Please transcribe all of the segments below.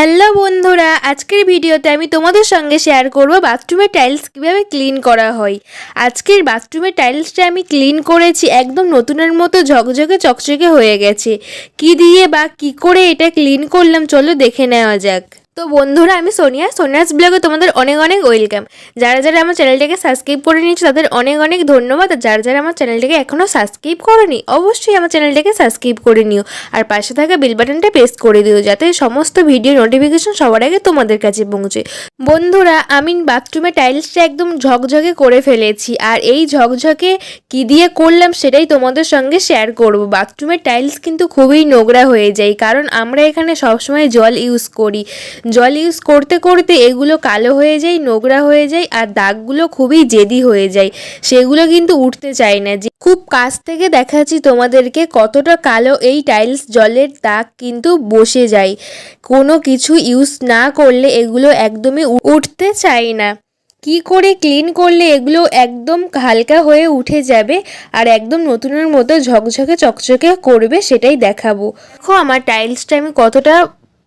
Hello বন্ধুরা, আজকের ভিডিওতে আমি তোমাদের সঙ্গে শেয়ার করব বাথরুমের টাইলস কীভাবে ক্লিন করা হয়। আজকের বাথরুমের টাইলসটা আমি ক্লিন করেছি, একদম নতুনের মতো ঝকঝকে চকচকে হয়ে গেছে। কি দিয়ে বা কি করে এটা ক্লিন করলাম, চলো দেখে নেওয়া যাক। তো বন্ধুরা, আমি সোনিয়া। সোনিয়াস ব্লগে তোমাদের অনেক অনেক ওয়েলকাম। যারা যারা আমার চ্যানেলটাকে সাবস্ক্রাইব করে নিয়েছে, তাদের অনেক অনেক ধন্যবাদ। আর যারা যারা আমার চ্যানেলটাকে এখনও সাবস্ক্রাইব করনি, অবশ্যই আমার চ্যানেলটাকে সাবস্ক্রাইব করে নিও। আর পাশে থাকা বেল বাটনটা প্রেস করে দিও, যাতে সমস্ত ভিডিও নোটিফিকেশন সবার আগে তোমাদের কাছে পৌঁছে। বন্ধুরা, আমি বাথরুমে টাইলসটা একদম ঝকঝকে করে ফেলেছি। আর এই ঝকঝকে কি দিয়ে করলাম সেটাই তোমাদের সঙ্গে শেয়ার করব। বাথরুমের টাইলস কিন্তু খুবই নোংরা হয়ে যায়, কারণ আমরা এখানে সবসময় জল ইউজ করি। জল ইউজ করতে করতে এগুলো কালো হয়ে যায়, নোংরা হয়ে যায় আর দাগগুলো খুবই জেদি হয়ে যায়। সেগুলো কিন্তু উঠতে চায় না। যে খুব কাছ থেকে দেখাচ্ছি তোমাদেরকে কতটা কালো এই টাইলস জলের দাগ কিন্তু বসে যায়। কোনো কিছু ইউজ না করলে এগুলো একদমই উঠতে চায় না। কি করে ক্লিন করলে এগুলো একদম হালকা হয়ে উঠে যাবে আর একদম নতুনের মতো ঝকঝকে চকচকে করবে সেটাই দেখাবো। দেখো আমার টাইলসটা আমি কতটা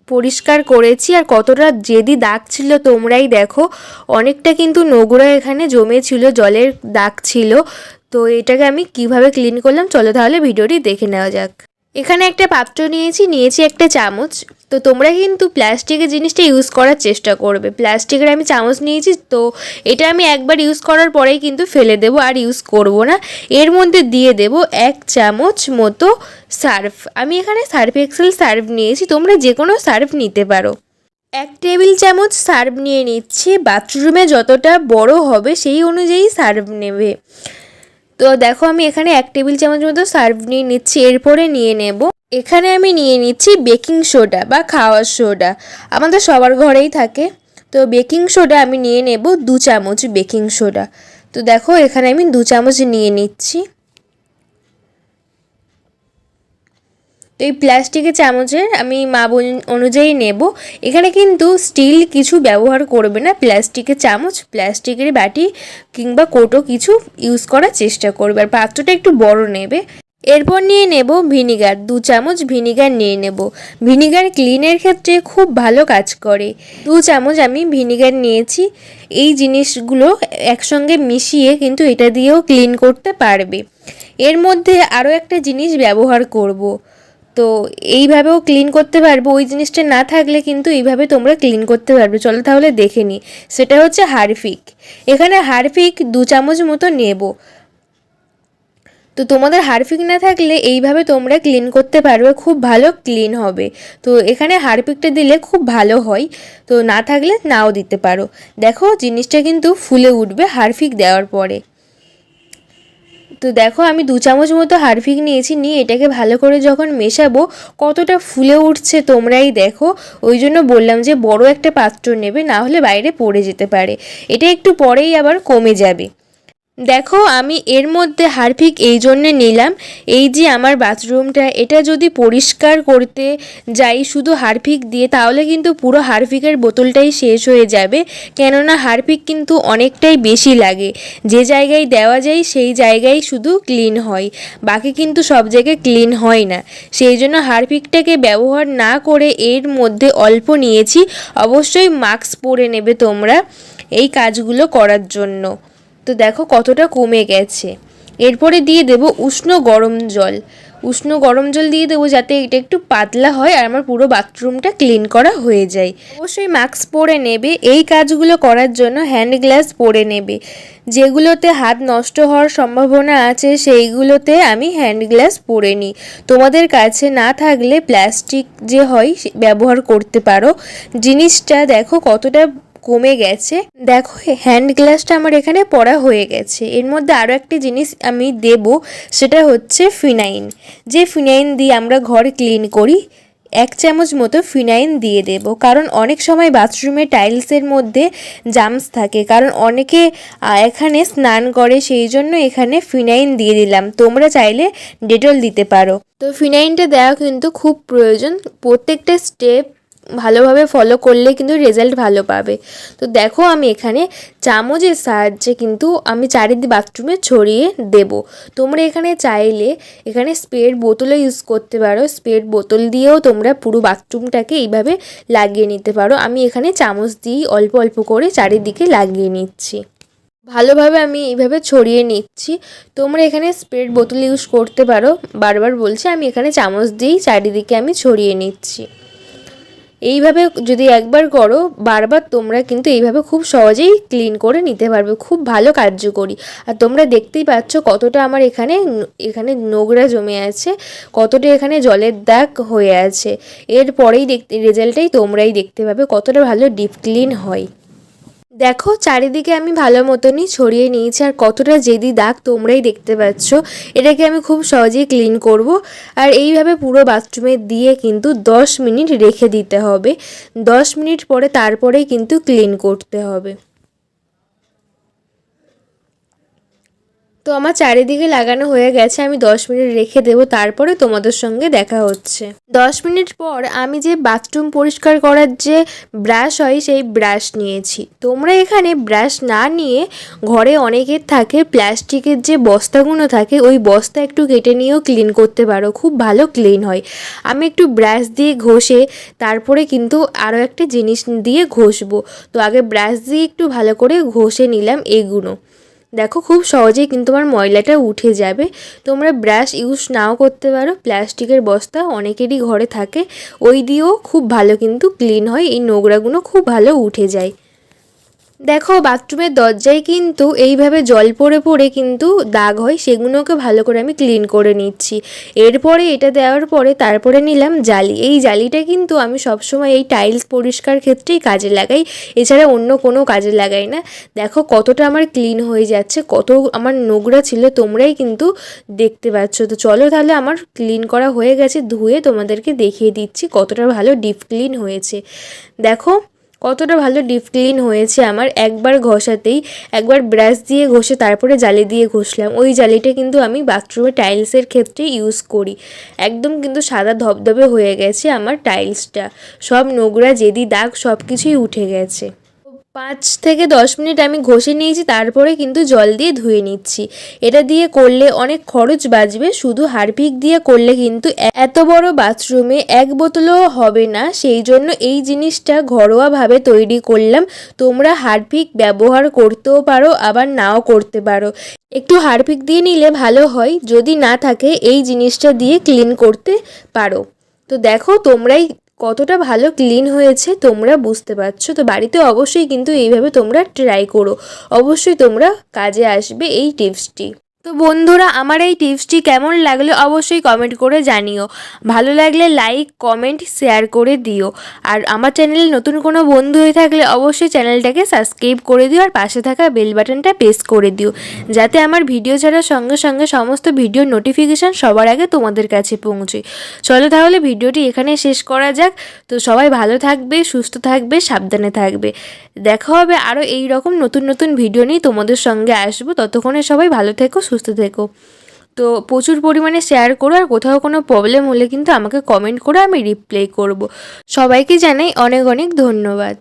পরিষ্কার করেছি আর কতটা জেদি দাগ ছিল তোমরাই দেখো। অনেকটা কিন্তু নোংরা এখানে জমেছিল, জলের দাগ ছিল। তো এটাকে আমি কীভাবে ক্লিন করলাম? চলো তাহলে ভিডিওটি দেখে নেওয়া যাক। এখানে একটা পাত্র নিয়েছি নিয়েছি একটা চামচ। তো তোমরা কিন্তু প্লাস্টিকের জিনিসটা ইউজ করার চেষ্টা করবে। প্লাস্টিকের আমি চামচ নিয়েছি, তো এটা আমি একবার ইউজ করার পরেই কিন্তু ফেলে দেবো, আর ইউজ করব না। এর মধ্যে দিয়ে দেব এক চামচ মতো সার্ফ। আমি এখানে সার্ফ এক্সেল সার্ফ নিয়েছি, তোমরা যে কোনো সার্ফ নিতে পারো। এক টেবিল চামচ সার্ফ নিয়ে নিচ্ছি, বাথরুমে যতটা বড় হবে সেই অনুযায়ী সার্ফ নেবে। তো দেখো আমি এখানে এক টেবিল চামচ মতো সার্ভ নিয়ে নিচ্ছি, এরপরে নিয়ে নেব। এখানে আমি নিয়ে নিচ্ছি বেকিং সোডা বা খাওয়ার সোডা। আমাদের সবার ঘরেই থাকে। তো বেকিং সোডা আমি নিয়ে নেব দু চামচ বেকিং সোডা। তো দেখো এখানে আমি দু চামচ নিয়ে নিচ্ছি। তো এই প্লাস্টিকের চামচের আমি মাপ অনু- অনুযায়ী নেব। এখানে কিন্তু স্টিল কিছু ব্যবহার করবে না। প্লাস্টিকের চামচ, প্লাস্টিকের বাটি কিংবা কোটো কিছু ইউজ করার চেষ্টা করবে। আর পাত্রটা একটু বড় নেবে। এরপর নিয়ে নেব ভিনিগার। দু চামচ ভিনিগার নিয়ে নেব। ভিনিগার ক্লিনের ক্ষেত্রে খুব ভালো কাজ করে। দু চামচ আমি ভিনিগার নিয়েছি। এই জিনিসগুলো একসঙ্গে মিশিয়ে কিন্তু এটা দিয়েও ক্লিন করতে পারবে। এর মধ্যে আরও একটা জিনিস ব্যবহার করব। তো এইভাবেও ক্লিন করতে পারবে। ওই জিনিসটা না থাকলে কিন্তু এইভাবে তোমরা ক্লিন করতে পারবে। চলো তাহলে দেখে নিই সেটা হচ্ছে হারফিক। এখানে হারফিক দু চামচ মতো নেব। তো তোমাদের হারপিক না থাকলে এইভাবে তোমরা ক্লিন করতে পারবে। খুব ভালো ক্লিন হবে। তো এখানে হারপিকটা দিলে খুব ভালো হয়। তো না থাকলে নাও দিতে পারো। দেখো জিনিসটা কিন্তু ফুলে উঠবে হারপিক দেওয়ার পরে। তো দেখো আমি দু চামচ মতো হারফিক নিয়েছি, নিয়ে এটাকে ভালো করে যখন মেশাবো কতটা ফুলে উঠছে তোমরাই দেখো। ওই জন্য বললাম যে বড় একটা পাত্র নেবে, না হলে বাইরে পড়ে যেতে পারে। এটা একটু পরেই আবার কমে যাবে। দেখো, আমি এর মধ্যে হারফিক এই জন্যে নিলাম। এই যে আমার বাথরুমটা, এটা যদি পরিষ্কার করতে যাই শুধু হারফিক দিয়ে, তাহলে কিন্তু পুরো হারফিকের বোতলটাই শেষ হয়ে যাবে। কেননা হারফিক কিন্তু অনেকটাই বেশি লাগে। যে জায়গায় দেওয়া যায়, সেই জায়গায় শুধু ক্লিন হয়। বাকি কিন্তু সব জায়গায় ক্লিন হয় না। সেই জন্য হারফিকটাকে ব্যবহার না করে এর মধ্যে অল্প নিয়েছি। অবশ্যই মাস্ক পরে নেবে তোমরা এই কাজগুলো করার জন্য। তো দেখো কতটা কমে গেছে। এরপরে দিয়ে দেব উষ্ণ গরম জল। উষ্ণ গরম জল দিয়ে দেবো যাতে এটা একটু পাতলা হয় আর আমার পুরো বাথরুমটা ক্লিন করা হয়ে যায়। অবশ্যই মাস্ক পরে নেবে। এই কাজগুলো করার জন্য হ্যান্ড গ্লাস পরে নেবে। যেগুলোতে হাত নষ্ট হওয়ার সম্ভাবনা আছে সেইগুলোতে আমি হ্যান্ড গ্লাস পরে নিই। তোমাদের কাছে না থাকলে প্লাস্টিক যে হয় ব্যবহার করতে পারো। জিনিসটা দেখো কতটা কমে গেছে। দেখো হ্যান্ড গ্লাসটা আমার এখানে পড়া হয়ে গেছে। এর মধ্যে আরও একটি জিনিস আমি দেব, সেটা হচ্ছে ফিনাইন যে ফিনাইন দিয়ে আমরা ঘর ক্লিন করি, এক চামচ মতো ফিনাইন দিয়ে দেব। কারণ অনেক সময় বাথরুমে টাইলসের মধ্যে জামস থাকে। কারণ অনেকে এখানে স্নান করে, সেই জন্য এখানে ফিনাইন দিয়ে দিলাম। তোমরা চাইলে ডেটল দিতে পারো। তো ফিনাইনটা দেওয়া কিন্তু খুব প্রয়োজন। প্রত্যেকটা স্টেপ ভালোভাবে ফলো করলে কিন্তু রেজাল্ট ভালো পাবে। তো দেখো আমি এখানে চামচের সাহায্যে কিন্তু আমি চারিদিকে বাথরুমে ছড়িয়ে দেব। তোমরা এখানে চাইলে এখানে স্প্রের বোতলও ইউজ করতে পারো। স্প্রের বোতল দিয়েও তোমরা পুরো বাথরুমটাকে এইভাবে লাগিয়ে নিতে পারো। আমি এখানে চামচ দিয়েই অল্প অল্প করে চারিদিকে লাগিয়ে নিচ্ছি। ভালোভাবে আমি এইভাবে ছড়িয়ে নিচ্ছি। তোমরা এখানে স্প্রেড বোতল ইউজ করতে পারো। বারবার বলছি, আমি এখানে চামচ দিয়েই চারিদিকে আমি ছড়িয়ে নিচ্ছি। এইভাবে যদি একবার করো, বারবার তোমরা কিন্তু এইভাবে খুব সহজেই ক্লিন করে নিতে পারবে, খুব ভালো কার্যকরী। আর তোমরা দেখতেই পাচ্ছ কতটা আমার এখানে এখানে নোংরা জমে আছে, কতটা এখানে জলের দাগ হয়ে আছে। এরপরেই দেখতে রেজাল্টটাই তোমরাই দেখতে পাবে কতটা ভালো ডিপ ক্লিন হয়। দেখো, চারিদিকে আমি ভালো মতনই ছড়িয়ে নিয়েছি আর কতটা জেদি দাগ তোমরাই দেখতে পাচ্ছ। এটাকে আমি খুব সহজেই ক্লিন করব আর এইভাবে পুরো বাথরুমে দিয়ে কিন্তু 10 মিনিট রেখে দিতে হবে। 10 মিনিট পরে তারপরেই কিন্তু ক্লিন করতে হবে। তো আমার চারিদিকে লাগানো হয়ে গেছে, আমি দশ মিনিট রেখে দেব, তারপরে তোমাদের সঙ্গে দেখা হচ্ছে। দশ মিনিট পর আমি যে বাথরুম পরিষ্কার করার যে ব্রাশ হয়, সেই ব্রাশ নিয়েছি। তোমরা এখানে ব্রাশ না নিয়ে ঘরে অনেকের থাকে, প্লাস্টিকের যে বস্তাগুলো থাকে, ওই বস্তা একটু কেটে নিয়েও ক্লিন করতে পারো, খুব ভালো ক্লিন হয়। আমি একটু ব্রাশ দিয়ে ঘষে, তারপরে কিন্তু আরও একটা জিনিস দিয়ে ঘষবো। তো আগে ব্রাশ দিয়ে একটু ভালো করে ঘষে নিলাম এগুলো। দেখো খুব সহজেই কিন্তু আমার ময়লাটা উঠে যাবে। তোমরা ব্রাশ ইউজ নাও করতে পারো। প্লাস্টিকের বস্তা অনেকেরই ঘরে থাকে। ওই দিয়েও খুব ভালো কিন্তু ক্লিন হয়। এই নোংরাগুলো খুব ভালো উঠে যায়। দেখো, বাথরুমের দরজায় কিন্তু এইভাবে জল পড়ে পড়ে কিন্তু দাগ হয়, সেগুলোকে ভালো করে আমি ক্লিন করে নিচ্ছি। এরপরে এটা দেওয়ার পরে তারপরে নিলাম জালি। এই জালিটা কিন্তু আমি সবসময় এই টাইলস পরিষ্কার ক্ষেত্রেই কাজে লাগাই, এছাড়া অন্য কোনো কাজে লাগাই না। দেখো, কতটা আমার ক্লিন হয়ে যাচ্ছে, কত আমার নোংরা ছিল, তোমরাই কিন্তু দেখতে পাচ্ছ। তো চলো তাহলে আমার ক্লিন করা হয়ে গেছে, ধুয়ে তোমাদেরকে দেখিয়ে দিচ্ছি কতটা ভালো ডিপ ক্লিন হয়েছে। দেখো কতটা ভালো ডিপ ক্লিন হয়েছে আমার একবার ঘষাতেই, একবার ব্রাশ দিয়ে ঘষে তারপরে জালি দিয়ে ঘষলাম। ওই জালিটা কিন্তু আমি বাথরুমে টাইলসের ক্ষেত্রে ইউজ করি। একদম কিন্তু সাদা ধবধবে হয়ে গেছে আমার টাইলসটা সব নোংরা, জেদি দাগ সব কিছুই উঠে গেছে। পাঁচ থেকে দশ মিনিট আমি ঘষে নিয়েছি, তারপরে কিন্তু জল দিয়ে ধুয়ে নিচ্ছি। এটা দিয়ে করলে অনেক খরচ বাঁচবে, শুধু হারপিক দিয়ে করলে কিন্তু এত বড় বাথরুমে এক বোতলও হবে না। সেই জন্য এই জিনিসটা ঘরোয়াভাবে তৈরি করলাম। তোমরা হারপিক ব্যবহার করতেও পারো, আবার নাও করতে পারো। একটু হারপিক দিয়ে নিলে ভালো হয়, যদি না থাকে এই জিনিসটা দিয়ে ক্লিন করতে পারো। তো দেখো, তোমরাই কতটা ভালো ক্লিন হয়েছে তোমরা বুঝতে পারছ। তো বাড়িতে অবশ্যই কিন্তু এইভাবে তোমরা ট্রাই করো। অবশ্যই তোমরা কাজে আসবে এই টিপসটি তো বন্ধুরা, আমার এই টিপসটি কেমন লাগল অবশ্যই কমেন্ট করে জানিও। ভালো লাগলে লাইক কমেন্ট শেয়ার করে দিও। আর আমার চ্যানেলে নতুন কোনো বন্ধু হয়ে থাকলে অবশ্যই চ্যানেলটাকে সাবস্ক্রাইব করে দিও আর পাশে থাকা বেল বাটনটা প্রেস করে দিও। যাতে আমার ভিডিও ছাড়ার সঙ্গে সঙ্গে সমস্ত ভিডিওর নোটিফিকেশান সবার আগে তোমাদের কাছে পৌঁছয় চলো তাহলে ভিডিওটি এখানে শেষ করা যাক। তো সবাই ভালো থাকবে, সুস্থ থাকবে, সাবধানে থাকবে। দেখা হবে আরও এই রকম নতুন নতুন ভিডিও নিয়ে তোমাদের সঙ্গে আসব। ততক্ষণে সবাই ভালো থেকো সুস্থ থেকো। তো প্রচুর পরিমাণে শেয়ার করো আর কোথাও কোনো প্রবলেম হলে কিন্তু আমাকে কমেন্ট করে আমি রিপ্লাই করব। সবাইকে জানাই অনেক অনেক ধন্যবাদ।